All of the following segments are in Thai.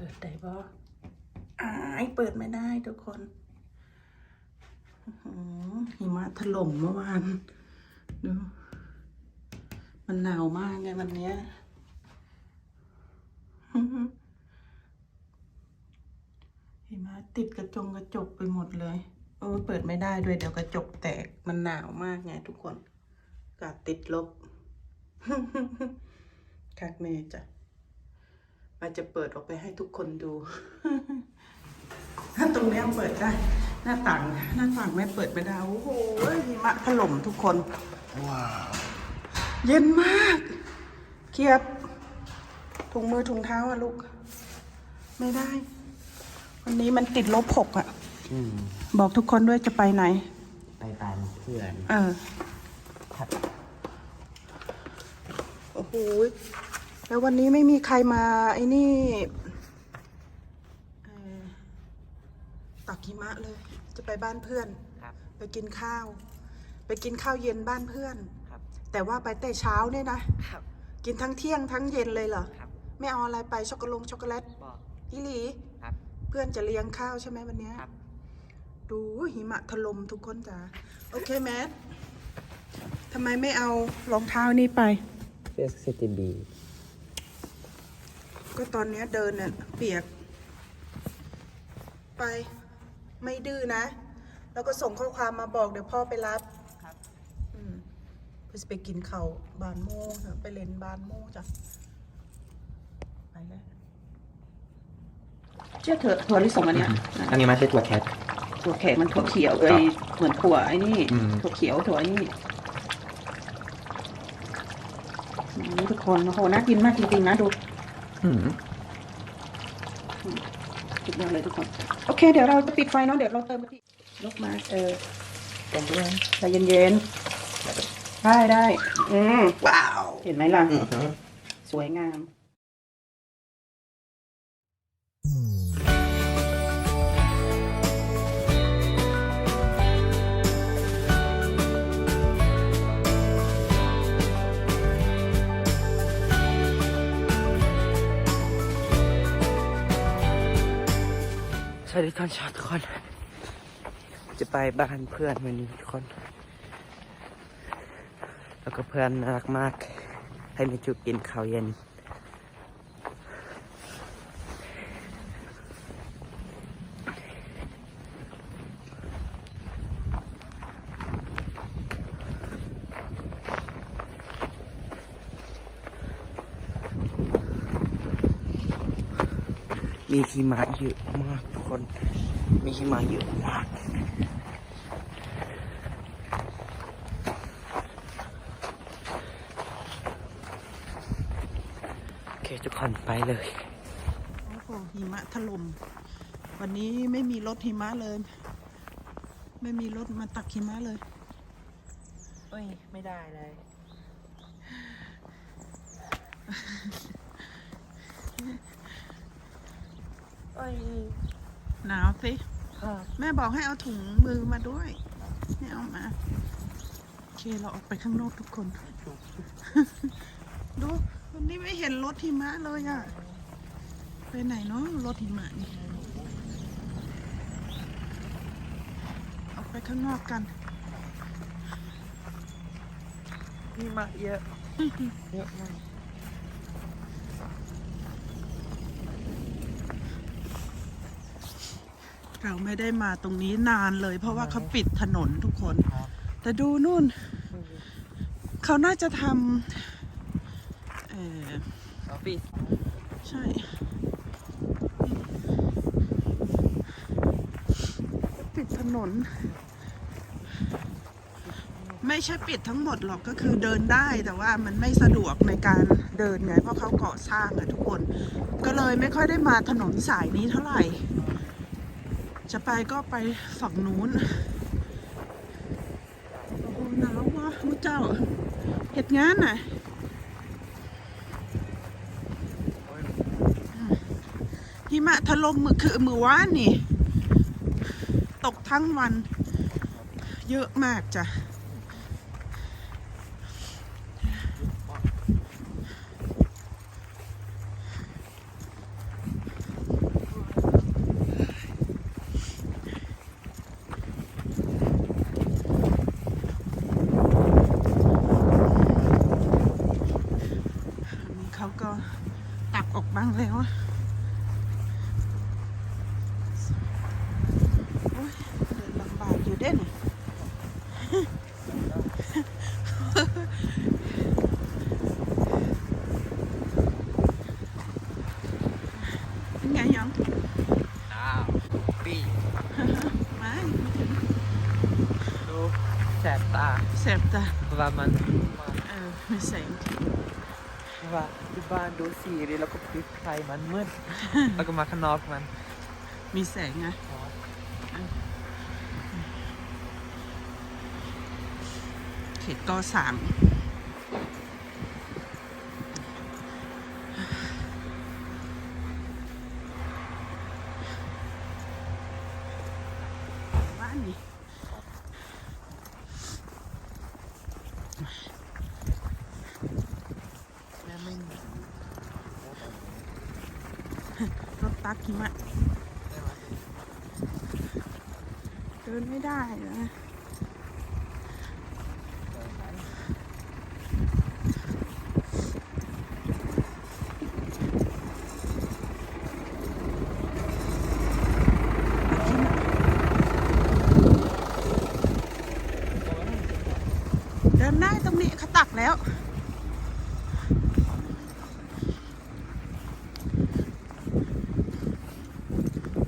ปิดได้บ่อายเปิดไม่ได้ทุกคนหิมะถล่มเมื่อวานดูมันหนาวมากไงวันเนี้ยหิมะติดกระจงกระจกไปหมดเลยโอ้ยเปิดไม่ได้ด้วยเดี๋ยวกระจกแตกมันหนาวมากไงทุกคนกาศติดลบคักเมจ้ะ มาจะเปิดออกไปให้ทุกคนดู ถ้าตรงเนี้ยเปิดได้ หน้าต่าง หน้าต่างไม่เปิดไม่ได้ โอ้โหหิมะถล่มทุกคน ว้าว เย็นมากเคียบถุงมือถุงเท้าอะลูก ไม่ได้ วันนี้มันติดลบหกอะอืมบอกทุกคนด้วยจะไปไหน ไปตามเพื่อน เออ ครับ โอ้โห แล้ววันนี้ไม่มีใครมาไอ้นี่เอ่อตักหิมะเลย จะไปบ้านเพื่อนครับไปกินข้าว ไปกินข้าวเย็นบ้านเพื่อนครับแต่ว่าไปแต่เช้าเนี่ยนะครับกินทั้งเที่ยงทั้งเย็นเลยเหรอครับไม่เอาอะไรไปช็อกโกแลตช็อกโกแลตบอกอีหลีครับเพื่อนจะเลี้ยงข้าวใช่ไหมวันเนี้ยครับดูหิมะถล่มทุกคนจ้าโอเคแมททำไมไม่เอารองเท้านี่ไปเฟสซิตี้บี ก็ตอนเนี้ยเดินเนี่ยเปียก ไปไม่ดื้อนะ แล้วก็ส่งข้อความมาบอกเดี๋ยวพ่อไปรับครับอืมเพื่อจะไปกินเขาวบานโมงจ้ะไปเล่นบานโมงจ้ะไปแล้วเชื่อเถอะถั่วลิสงอันเนี้ยอันนี้ไม่ใช่ตัวแคท ถั่วแขกมันถั่วเขียวเอ้ยเหมือนถั่วไอ้นี่อืม ถั่วเขียวถั่วไอ้นี่นี่ทุกคนโอ้โหน่ากินมากจริงๆนะดูอืม สุดยอดเลยทุกคน โอเค เดี๋ยวเราจะปิดไฟเนาะเดี๋ยวเราเติมกะทิลกมาเออตรงด้วยใจเย็นๆได้ได้ อืมว้าว เห็นไหมล่ะ สวยงาม วัสดีตอนเช้าทุกคน จะไปบ้านเพื่อนวันนี้ทุกคน แล้วก็เพื่อนน่ารักมาก ให้มีจุดกินข้าวเย็น มีหิมะเยอะมากทุกคน มีหิมะเยอะมากโอเคทุกคนไปเลยโอ้โหหิมะถล่มวันนี้ไม่มีรถหิมะเลย ไม่มีรถมาตักหิมะเลยเอ้ย ไม่ได้เลย เอ้ย หนาวสิครับแม่บอกให้เอาถุงมือมาด้วยไม่เอามาโอเคเราออกไปข้างนอกทุกคน ดูวันนี้ไม่เห็นรถหิมะเลยอะไปไหนเนาะรถหิมะนี่ออกไปข้างนอกกันหิมะเยอะเยอะมาก เราไม่ได้มาตรงนี้นานเลย เพราะว่าเขาปิดถนนทุกคน แต่ดูนู่น เขาน่าจะทำเออออฟฟิศใช่ปิดถนน ไม่ใช่ปิดทั้งหมดหรอกก็คือเดินได้แต่ว่ามันไม่สะดวกในการเดินไงเพราะเขาก่อสร้างอะทุกคน ก็เลยไม่ค่อยได้มาถนนสายนี้เท่าไหร่ จะไปก็ไปฝั่งนู้นโอ้โหหนาววะมุเจ้าเหตุงานน่ะหิมะถล่มมือคือมือว่านนี่ ตกทั้งวัน เยอะมากจ้ะ เขาก็ตักออกบ้างแล้วอะโอ้ยเดินลำบากอยู่เด้น เป็นไงยัง อ้าวปี ไม่ ดูแสบ ตาแสบตาว่ามันเออไม่แสงว่าที่บ้านดูสีดิแล้วก็พลิกไฟมันมืด แล้วก็มาข้างนอกมัน มีแสงไงเขตกสาม แล้วไม่มีรถตักหิมะเดินไม่ได้นะ เดินได้ตรงนี้เขาตักแล้ว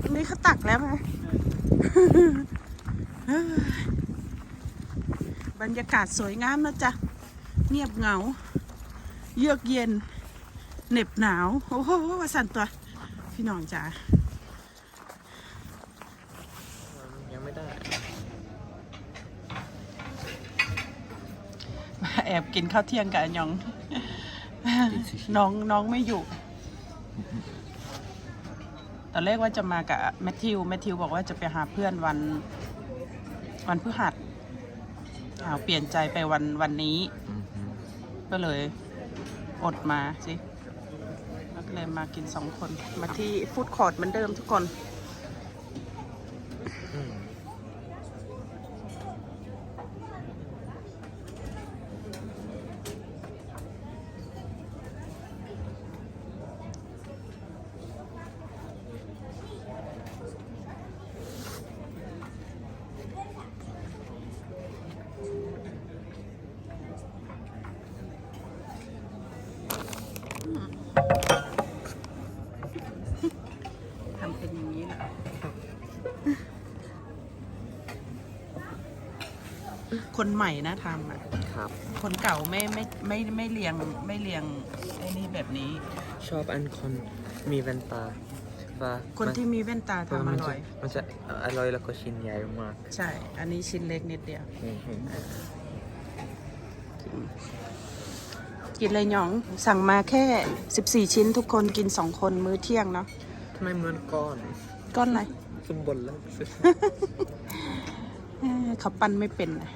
ตรงนี้เขาตักแล้วไหม เฮ้ยบ รยากาศสวยงามนะจ๊ะ เงียบเหงา เยือกเย็น เหน็บหนาว โอ้โหวาสั่นตัว พี่น้องจ๋ายังไม่ได้แอบกินข้าวเที่ยงกับอันยอง น้องน้องไม่อยู่ ตอนแรกว่าจะมากับแมทธิว แมทธิวบอกว่าจะไปหาเพื่อนวัน วันพฤหัส อ้าวเปลี่ยนใจไปวันวันนี้ก็เลยอดมาสิแล้วก็เลยมากินสองคน มาที่ฟู้ดคอร์ทเหมือนเดิมทุกคน ทำเป็นอย่างนี้แหละ คนใหม่นะทำอะ ครับ คนเก่าไม่ไม่ไม่ไม่เรียงไม่เรียงไอ้นี่แบบนี้ ชอบอันคนมีแว่นตาว่าคนที่มีแว่นตามันทำอมันร่จะอย มันจะอร่อยแล้วก็ชิ้นใหญ่มาก ใช่ อันนี้ชิ้นเล็กนิดเดียว กินเลยหยองสั่งมาแค่ 14 ชิ้นทุกคนกิน 2 คนมื้อเที่ยงเนาะทำไมเหมือนก้อน ก้อนอะไรสมบนแล้วเอ้ยเขาปั้นไม่เป็นนะ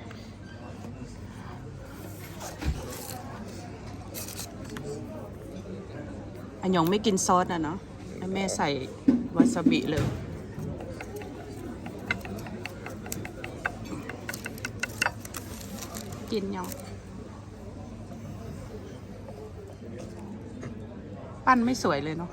อันยองไม่กินซอสอะเนาะแม่ใส่วาซาบิเลย กินยองปั้นไม่สวยเลยเนาะ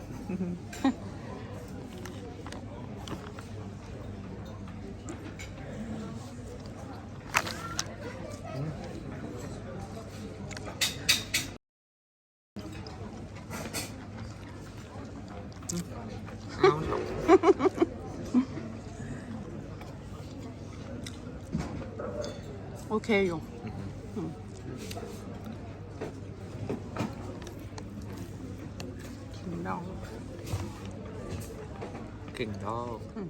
เอาหรอก โอเคอยู่อืมกินน้องเก่งดอกอืม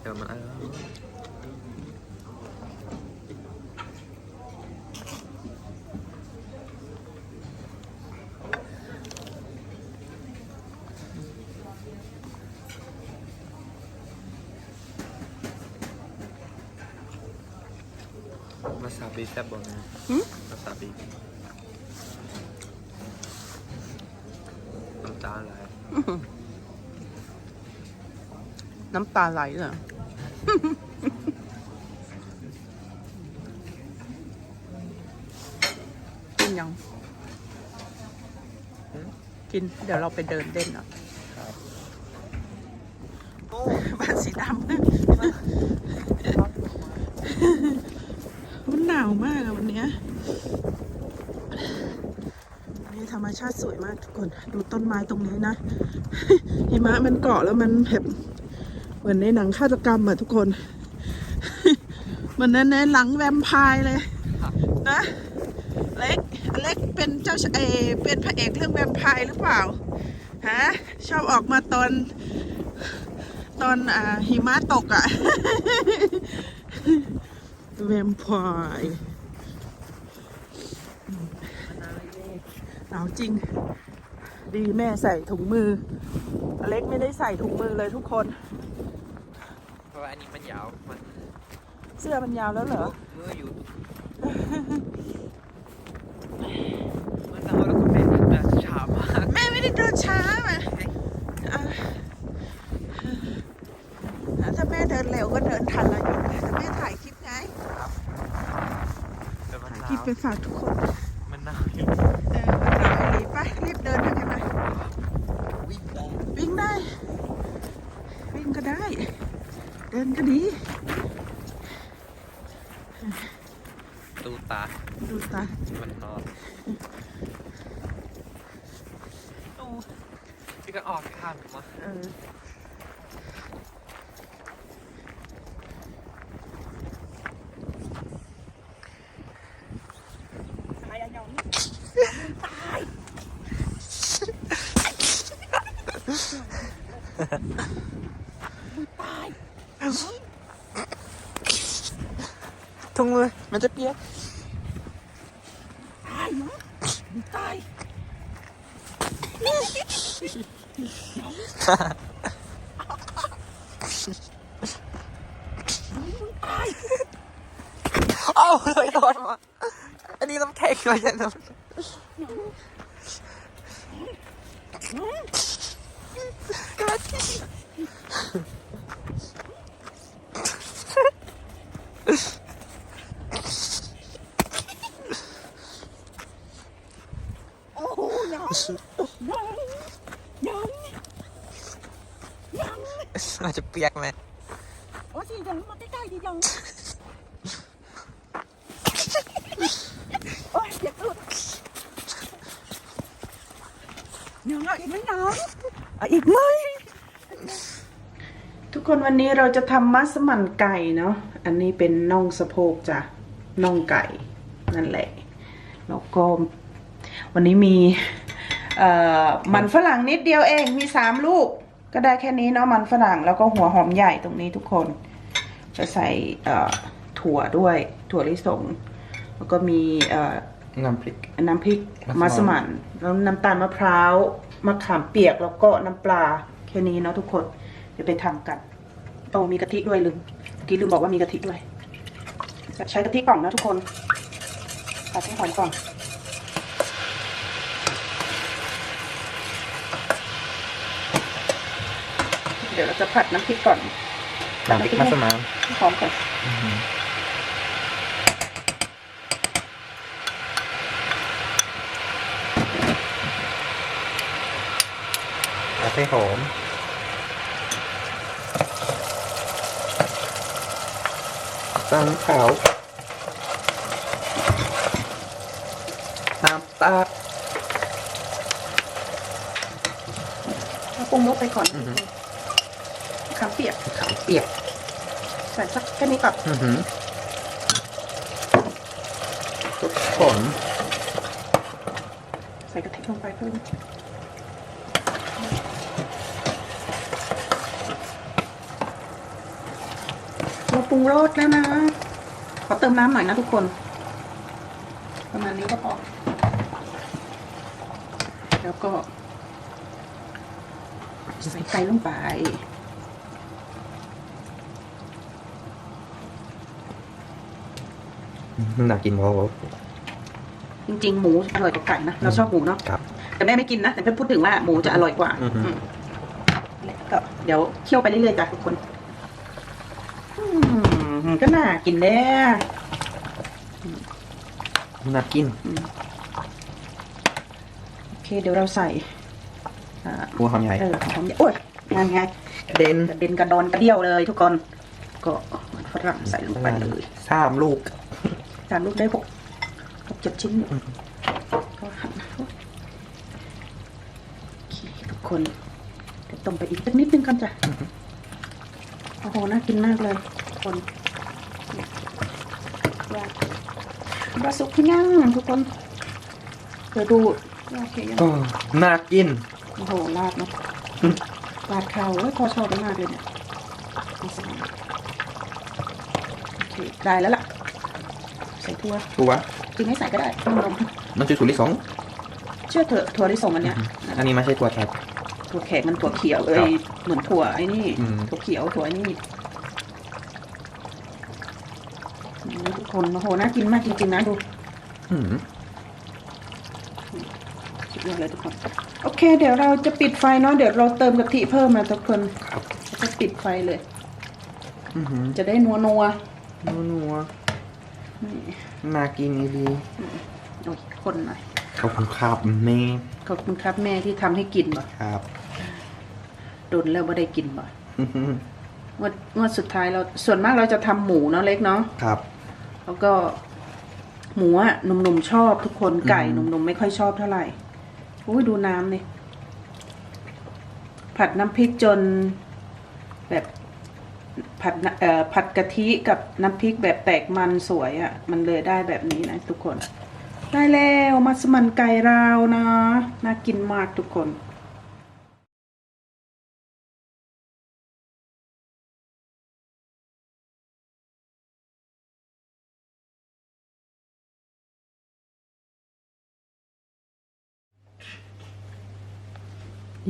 เดี๋ยวมันอร่อย บิแซ่บบนหืมวาซาบิน้ำตำตาไหลน้ำตาไหลเหรอกินยัง กิน เดี๋ยวเราไปเดินเล่นเนาะ โอ้ บ้านสีดำ มันหนาวมากวันเนี้ยวันนี้ธรรมชาติสวยมากทุกคน ดูต้นไม้ตรงนี้นะหิมะมันเกาะแล้วมันแบบเหมือนในหนังฆาตกรรมอะทุกคนเหมือนในในหลังแวมไพร์เลยนะเล็กเล็กเป็นเจ้าชายเออเป็นพระเอกเรื่องแวมไพร์หรือเปล่าฮะชอบออกมาตอนตอนอ่าหิมะตกอะ่ะ แวมไพร์หนาวจริง ดีแม่ใส่ถุงมือ อเล็กไม่ได้ใส่ถุงมือเลยทุกคน เพราะว่าอันนี้มันยาวมันเสื้อมันยาวแล้วเหรอมืออยู่มันเอาแล้วก็เป็นแบบช้ามาก แม่ไม่ได้เดินช้ามาอะถ้าแม่เดินเร็วก็เดินทันละอยู่แต่แม่ถ่ายคลิปไง แต่มันห ถ่าย นา คลิป ว ไป ฝากทุกคนมันหนาวอยู่ เออมันหนาวอีหลีไปรีบเดินทางกันไป วิ่งได้ วิ่งได้ วิ่งก็ได้ เดินก็ดี ดูตา ดูตา มันนอนดูพี่ก็ออกข้ามมา เออ ถุงมือมันจะเปียกตายมั้งตายเอ้าเลยโดนมาอันนี้น้ำแข็งไม่ใช่น้ำโอ้โห นาวหนาวหนาวอาจจะเปียกไหมโอ้สิยังมาใกล้ๆดิยังโอ้ยเจ็บอึยังเอาอีกไหมน้องเอาอีกไหมทุกคนวันนี้เราจะทำมัสมั่นไก่เนาะอันนี้เป็นน่องสะโพกจ้ะน่องไก่นั่นแหละแล้วก็วันนี้มี มันฝรั่งนิดเดียวเองมีสามลูก ก็ได้แค่นี้เนาะมันฝรั่งแล้วก็หัวหอมใหญ่ตรงนี้ทุกคน จะใส่เอ่อถั่วด้วย ถั่วลิสง แล้วก็มีเอ่อน้ำพริกน้ำพริกมัมัสสมั่มั่นนแล้วน้ำตาลมะพร้าวมะขามเปียกแล้วก็น้ำปลาแค่นี้เนาะทุกคน เดี๋ยวไปทำกันโอ้มีกะทิด้วยลืมเมื่อกี้ลืมบอกว่ามีกะทิด้วย ใช้กะทิกล่องนะทุกคนผัดให้หอมก่อน ดี๋ยวเราจะผัดน้ำพริกก่อนน้ำพริกมัสมั่นให้หอมก่อนกาแฟหอมตังขาวน้ำตาลเอาปรุงรสไปก่อนมะ ขามเปียกขาวเปียกใส่สักแค่นี้ก่อนอือหือทุกคนใส่กะทิลงไปเพิ่มเราปรุงรสแล้วนะ ขอเติมน้ำหน่อยนะทุกคน ประมาณนี้ก็พอ แล้วก็ ใส่ไก่ลงไป น่ากินพอจริงๆ หมูอร่อยกว่าไก่นะเราชอบหมูเนาะครับ แต่แม่ไม่กินนะ แต่เพื่อนพูดถึงว่าหมูจะอร่อยกว่าอือฮึอืมแล้วก็เดี๋ยวเคี่ยวไปเรื่อยๆจ้ะทุกคนอืมก็น่ากินแน่น่ากินโอเค เดี๋ยวเราใส่อ่า หัวหอมใหญ่เออหอมใหญ่โอ้ยงานไงเด่นกระเด็นกระดอนกระเดี่ยวเลยทุกคน ก็ฝรั่งใส่ลงไปเลย สามลูก จานลูกได้หกหกเจ็ดชิ้นก็หั่นโอเคทุกคนเดี๋ยวต้มไปอีกสักนิดนึงกันจ้ะโอ้โหน่ากินมากเลยทุกคนว่าว่าสุกพี่นั่งทุกคนเดี๋ยวดูโอเคยังก็น่ากินโอ้โหลาดเนาะลาดข้าวเอ้ยพอชอบมากเลยเนี่ยเอาใส่โอเคได้แล้วล่ะ ใส่ทั่วถูกปะจริงให้ใส่ก็ได้นมมันคือถั่วลิสงเชื่อเถอะถั่วที่ส่งอันเนี้ยอันนี้ไม่ใช่ถั่วแคบถั่วแขกมันถั่วเขียวเอ้ครัยบเหมือนถั่วไอ้นี่อืมถั่วเขียวถั่วไอ้นี่อืมทุกคนโอ้โหน่ากินมากจริงๆนะดูอืมสุดยอดเลยทุกคนโอเค เดี๋ยวเราจะปิดไฟเนาะเดี๋ยวเราเติมกะทิเพิ่มนะทุกคนครับแล้วก็ปิดไฟเลยอือหือจะได้นัวนัวนัวนัว ๆนี่น่ากินอีดีโอ้ยคนหน่อยขอบคุณครับแม่ขอบคุณครับแม่ที่ทำให้กินบ่ครับ โดนแล้วไม่ได้กินบ่อื้อหืองวดงวดสุดท้ายเราส่วนมากเราจะทำหมูเนาะเล็กเนาะครับ แล้วก็ หมูอะหนุ่มๆชอบทุกคนไก่อืหม นุ่มๆไม่ค่อยชอบเท่าไหร่อุ้ยดูน้ำนี่ผัดน้ำพริกจน แบบ ผัดน้ำเอ่อผัดกะทิกับน้ำพริกแบบแตกมันสวยอะ่ะ มันเลยได้แบบนี้นะทุกคน ได้แล้วมัสมั่นไก่ราวนะน่ากินมากทุกคน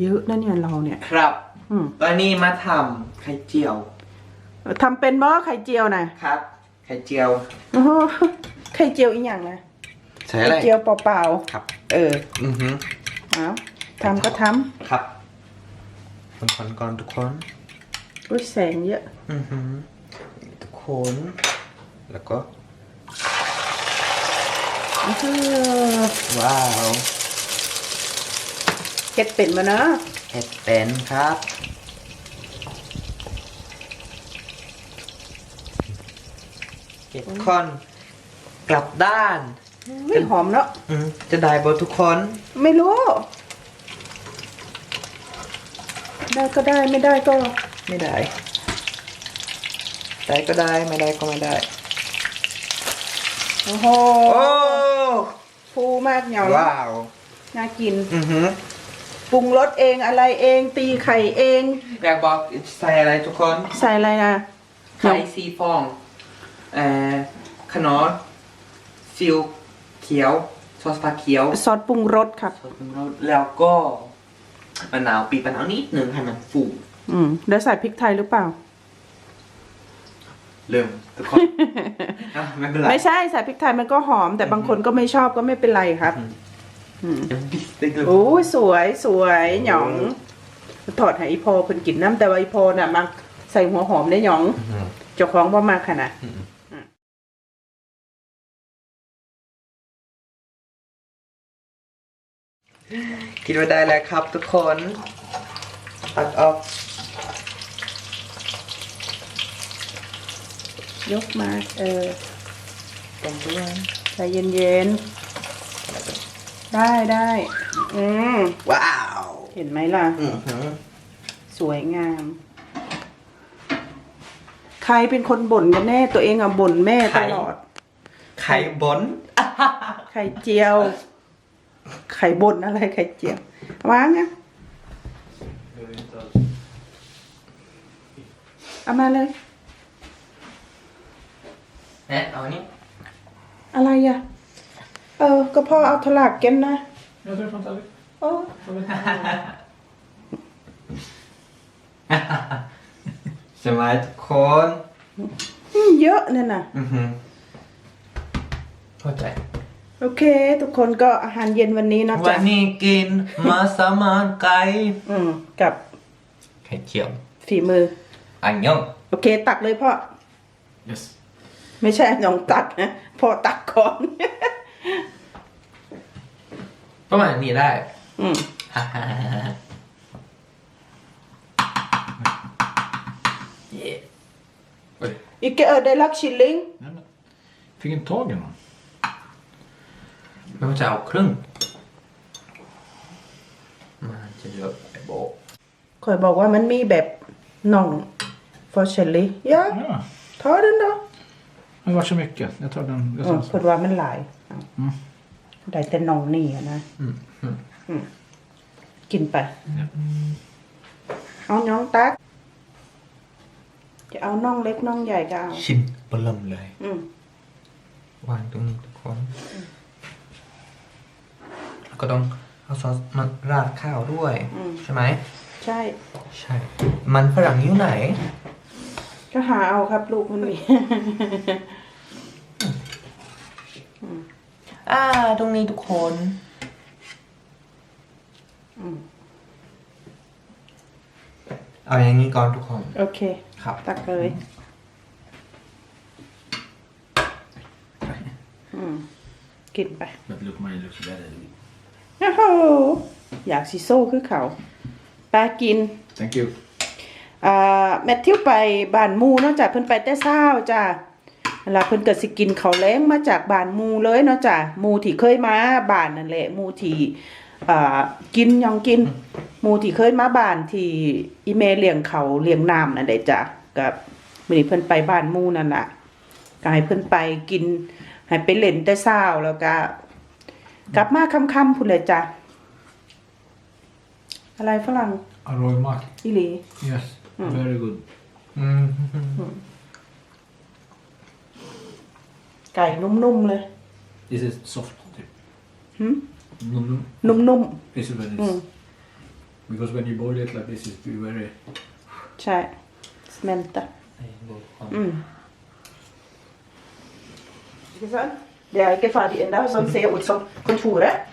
เยอะนะเนี่ยเราเนี่ย ครับ อืม วันนี้มาทำไข่เจียว ทำเป็นบ่ไข่เจียวนะครับ ไข่เจียวโอ้โหไข่เจียวอีกอย่างนะใช้ไข่อะไรเจียวเปล่าครับ ๆเอออือหือเอาทำก็ทครับคนคนก่อนทุกคนำอุ้ยแสงเยอะ อือหือทุกคน แล้วก็ อื้อหือว้าวเห็ดเป็นมาเนอะเห็ดเป็นครับ เห็ดคอนกลับด้านไม่หอมเนาะอืมจะได้บทุกคน ไม่รู้ ได้ก็ได้ไม่ได้ก็ ไม่ได้ ได้ก็ได้ไม่ได้ก็ไม่ได้ โอ้โหโอ้ฟูมากเหนียวว้าว น่ากิน อือหือปรุงรสเองอะไรเองตีไข่เอง อยากบอกใส่อะไรทุกคน ใส่อะไรนะไข่ซีฟอง เอ่อขนอนซิลเขียว ซอสปลาเขียวซอสปรุงรสครับซอสปรุงรสแล้วก็มะนาวปีบมะนาวนิดหนึ่งให้มันฟูอืมแล้วใส่พริกไทยหรือเปล่า เริ่มทุกคนอะไม่เป็นไร ไม่ใช่ใส่พริกไทยมันก็หอม แต่บางคนก็ไม่ชอบก็ไม่เป็นไรครับอืมบิสเต็กเลยโอ้ยสวยสวยหยอง ถอดให้อีพอเพิ่นกินน้ำแต่ว่าอีพอน่ะมักใส่หัวหอมได้หยองอื้อหือเจ้าของบ่มากขนาด คิดว่าได้แล้วครับทุกคนตักออกยกมา เออตรงด้วยใจเย็นๆ ได้ได้อืมว้าว เห็นไหมล่ะ อือหือสวยงาม ใครเป็นคนบ่นกันแน่ตัวเองอะบ่นแม่ตลอด ไข่บน ไข่เจียวไข่บนอะไรไข่เจียววางนะเอามาเลยแนะเอานี่อะไรอะ เออ ก็พ่อเอาถลากเก็นนะ Jag tror från Tallinn. โอ้ใช่ไหมทุกคนอืมเยอะเนี่ยนะ อือหือเข้าใจเโอเค ทุกคนก็อาหารเย็นวันนี้เนาะวัจ๊ะนนี้กินมาสมานไก่อืมกับไข่เจียวฝีมือ อันยอง โอเค ตักเลยพ่อ Yes. ไม่ใช่น้องตักนะพ่อตักก่อน ประมาณนี้ได้ อืมเย้ Oj. Ikke ödelagt kylling. Nej, men. Fick inte tag i någon. ไม่ว่าจะเอาครึ่ง มันจะเยอะไปโบะคอยบอกว่ามันมีแบบน่อง for chili ja Ja. ta den då Men det var så mycket. Jag tar den. Jag อ๋อ tar เพิ่นว่ามันหลายเอาอืม ได้แต่น่องนี่อะนะอืมอืมอืมกินไป เอาน้องตัก จะเอาน่องเล็กน่องใหญ่ก็เอา ชิ้นเบลัมเลยอืม วางตรงนี้ทุกคน แล้วก็ต้องเอาซอสมาราดข้าวด้วย อืม ใช่ไหม ใช่ ใช่ มันฝรั่งอยู่ไหน ก็หาเอาครับลูกมันมี อ่า ตรงนี้ทุกคนอืม เอาอย่างนี้ก่อนทุกคน โอเค ครับ ตักเลย อืม กินไป But look, mine looks better. โอ้โหอยากสิโซ่คือเขาปลากิน Thank you. อ่าแมทธิวไปบ้านหมูเนาะจ้ะเพิ่นไปแต่เช้าจ้ะเวลาเพิ่นก็สิกินข้าวแล้งมาจากบ้านหมูเลยเนาะจ้ะหมูที่เคยมาบ้านนั่นแหละหมูที่อ่ากินหยังกินหมูที่เคยมาบ้านที่อีเมเลี้ยงเขาเลี้ยงน้ำนั่นแหละจ้ะกับมื้อนี้เพิ่นไปบ้านหมูนั่นล่ะก็ให้เพิ่นไปกินให้ไปเล่นแต่เช้าแล้วก็ กลับมาค่ำๆพุ่นเลยจ้ะ อะไรฝรั่ง Aroy mat. อีหลี Yes. Very good. อืมไก่นุ่มๆเลย This is soft. Typ. Hmm? Num, num. นุ่ม This is when it's... Mm. Because when you boil it like this, it's be very... ๆใช่สเมนตาอืม Ikke sant? Det er ikke ferdig ennå, som ser ut som kontoret.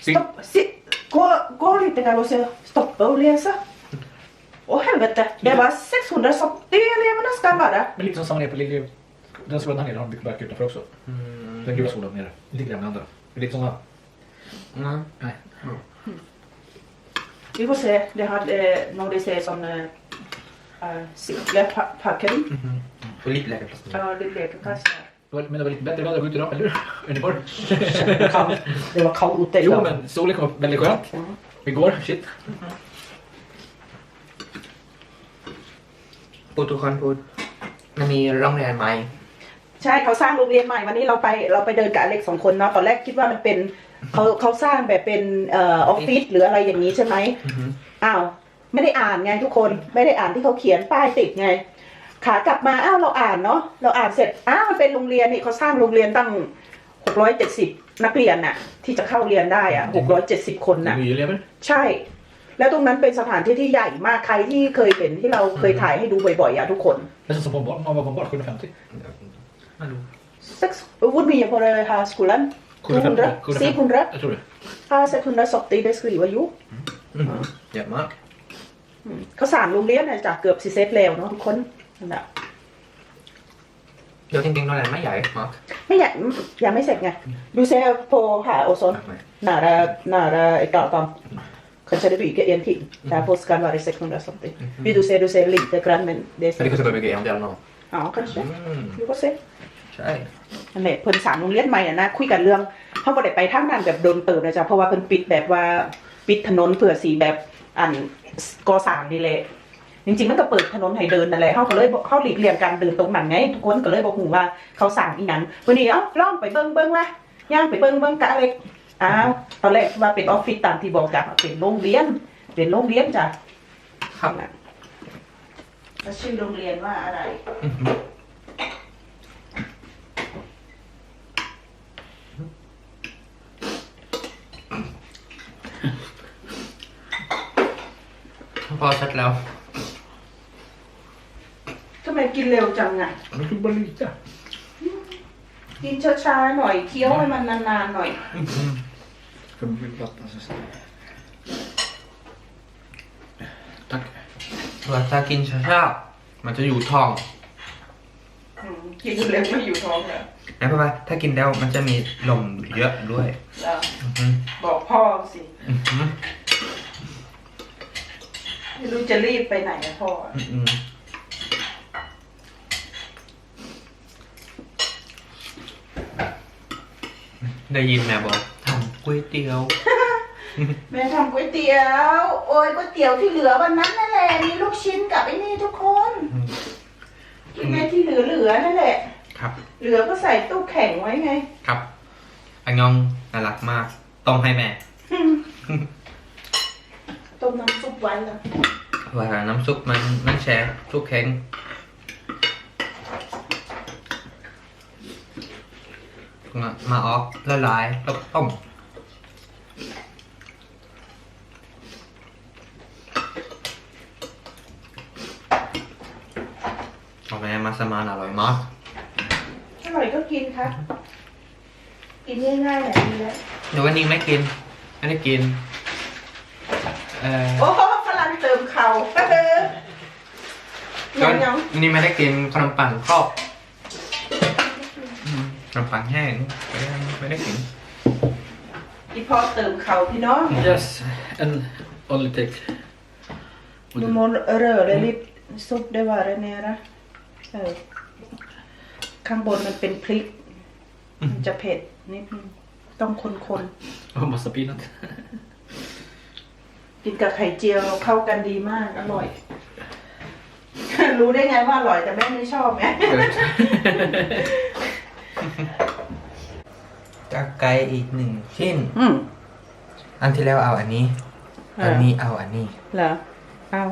Stopp, si, gå, gå litt en gang og se, stoppe og lese. Å helvete, det var 670 eleverna ska vara. Men lite som samma nere på Lille... Den skolan här nere har de byggt back utanför också. Den gula skolan nere. Lite grann andra. Men lite såna... นะ Nej. Vi får se, det har, eh, når de ser sånn eh, eh, sikle pa- pakken. ตัวลิปแรกกับตัว Ja, det lekekasse. Det var, men det var lite bättre väder ute idag, eller hur? Än igår. Det var kaldt ute i Jo, dag. men solen kom väldigt skönt. Igår, shit. พูดทุกคนพูดมันมีโรงเรียนใหม่ ใช่เขาสร้างโรงเรียนใหม่วันนี้เราไปเราไปเดินกับอเล็กสองคนเนาะตอนแรกคิดว่ามันเป็นเขาเขาสร้างแบบเป็นเอ่อออฟฟิศหรืออะไรอย่างนี้ใช่ไหมอ้าวไม่ได้อ่านไงทุกคนไม่ได้อ่านที่เขาเขียนป้ายติดไง ขากลับมาอ้าวเราอ่านเนาะเราอ่านเสร็จอ้าวมันเป็นโรงเรียนนี่เขาสร้างโรงเรียนตั้งหกร้อยเจ็ดสิบนักเรียนน่ะ ที่จะเข้าเรียนได้อะหกร้อยเจ็ดสิบคน Det น่ะ är elever. ใช่ แล้วตรงนั้นเป็นสถานที่ที่ใหญ่มากใครที่เคยเห็นที่เราเคยถ่ายให้ดูบ่อยๆอะทุกคน Nästan som på en bar. Man var på en bar 750. ไม่รู้ Sex, hvor mye på det her skolen? 200? 700? Jag tror det. Her 670, det skriver jo. อืมเยอะมากเขาสร้างโรงเรียนน่ะจากเกือบสิเซตแล้วเนาะทุกคนนั่น แหละเดี๋ยวจริงๆโรงเรียนไม่ใหญ่มากไม่อยากยังไม่เสร็จไงดูเซ på her og sånn. Nære, nære et datum. Kanskje det ryker en til. Der på skal være 670. Vil du se, du ser lite grann, men det แต่นี่ก็จะไป bygga en del nå Ja, kanskje. อืม Vi får se. ใช่นั่นแหละเพิ่นสร้างโรงเรียนใหม่น่ะนะคุยกันเรื่องเขาบ่ได้ไปทางนั้นแบบโดนเติบนะจ๊ะเพราะว่าเพิ่นปิดแบบว่าปิดถนนเพื่อสีแบบอันก่อสร้างนี่แหละ จริงๆมันก็เปิดถนนให้เดินนั่นแหละเขาก็เลยบ่เขาหลีกเลี่ยงการเดินตรงนั้นไงทุกคนก็เลยบอกหูว่าเขาสร้างอีหยังวันนี้เอ้าลองไปเบิ่งเบิ่งว่าย่างไปเบิ่งเบิ่งกะอะไรอ้าวตอนแรกว่าเป็นออฟฟิศตามที่บอกจ้ะเป็นโรงเรียนเป็นโรงเรียนจ้ะครับน่ะแล้วชื่อโรงเรียนว่าอะไรพอเสร็จแล้วทำไมกินเร็วจังอะ Men det tog bara lite. กินช้าๆหน่อยเคี้ยวให้มันนานๆหน่อย Kommer bli vatten sen. Tack. เวลาถ้ากินช้าๆมันจะอยู่ท้องอืมกินเล็กไม่อยู่ท้องเลยนะเพราะว่าถ้ากินแล้วมันจะมีลมเยอะด้วยแล้วอือหือบอกพ่อสิอือหือไม่รู้จะรีบไปไหนอะพ่อ อือหือ ได้ยินแม่บอกทำก๋วยเตี๋ยว แม่ทำก๋วยเตี๋ยว โอ้ยก๋วยเตี๋ยวที่เหลือวันนั้นนั่นแหละมีลูกชิ้นกับไอ้นี่ทุกคนกินแม่ที่เหลือเหลือๆนั่นแหละ ครับ เหลือก็ใส่ตู้แข็งไว้ไง ครับอันยองน่ารักมากต้มให้แม่ต้มน้ำซุปไว้แล้วเวลาน้ำซุปมันมันแช่ซุปแข็ง มามาออกละลายแล้วก็ต้มเอาแม่มาสมานอร่อยมากอร่อยก็กินครับ กินง่ายๆแหละดีแล้วเดี๋ยววันนี้ไม่กินอันนี้กิน เอ่อโอ้โหฝรั่งเติมเขาเออก็ยังยังวันนี้ไม่ได้กินขนมปังครอบอืมข นมปังแห้งไม่ได้ไม่ได้กินอีพอเติมเขาพี่น้อง Yes, en only take. ดูโมนเรอเลยรีบซุปได้ว่าอะไรเนี่ยนะเออข้างบนมันเป็นพริก มันจะเผ็ดนิดนึงต้องคน Och massa peanut. ๆ กินกับไข่เจียวเข้ากันดีมาก อร่อย รู้ได้ไงว่าอร่อยแต่แม่ไม่ชอบไหม จะไก่อีกหนึ่งชิ้น อืมอันที่แล้วเอาอันนี้เอออัอันนี้เอาอันนี้ เหรอเอา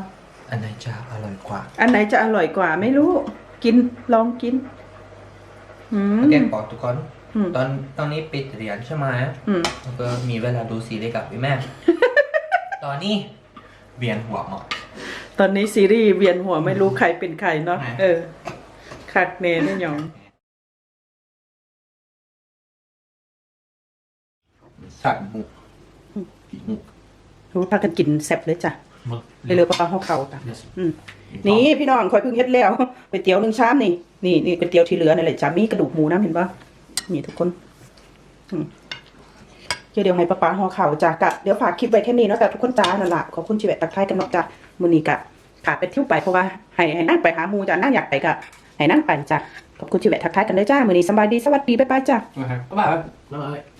อันไหนจะอร่อยกว่า อันไหนจะอร่อยกว่าไม่รู้ กินลองกิน อืมโอเคบอกทุกคนอืมตอนตอนนี้ปิดเรียนใช่ไหมอืมแล้วก็มีเวลาดูซีรีส์กับพี่แม่ ตอนนี้เวียนหัวหมด ตอนนี้ซีรีส์เวียนหัวไม่รู้ใครเป็นใครเนาะไหนเออคักเนนี่หยอง สัตว์บุกรู้พากันกินแซ่บเลยจ้ะ Man- ไปเลยปลาปลาเขาเขาจ้ะ Yes. อืมนี่พี่น้องคอยเพิ่งเฮ็ดแล้วก๋วยเตี๋ยวหนึ่งชามนี่นี่นี่ก๋วยเตี๋ยวที่เหลือนั่นแหละจ้ะมีกระดูกหมูนะเห็นปะนี่ทุกคนอืมเดี๋ยวเดี๋ยวให้ปลาปลาห่อเขาวจ้ะกะเดี๋ยวฝากคลิปไว้แค่นี้เนาะแต่ทุกคนจ้านั่นแหละขอบคุณชีวิตตักทายกันเนาะจ้ะมื้อนี้กะขาดไปเที่ยวไปเพราะว่าให้ให้นั่งไปหาหมูจ้ะนั่งอยากไปกะให้นั่งไปจ้ะขอบคุณชีวิตทักทายกันเลยจ้ามื้อนี้สบายดีสวัสดีบ๊ายบายจ้ะ Okay. Bye bye. Bye bye.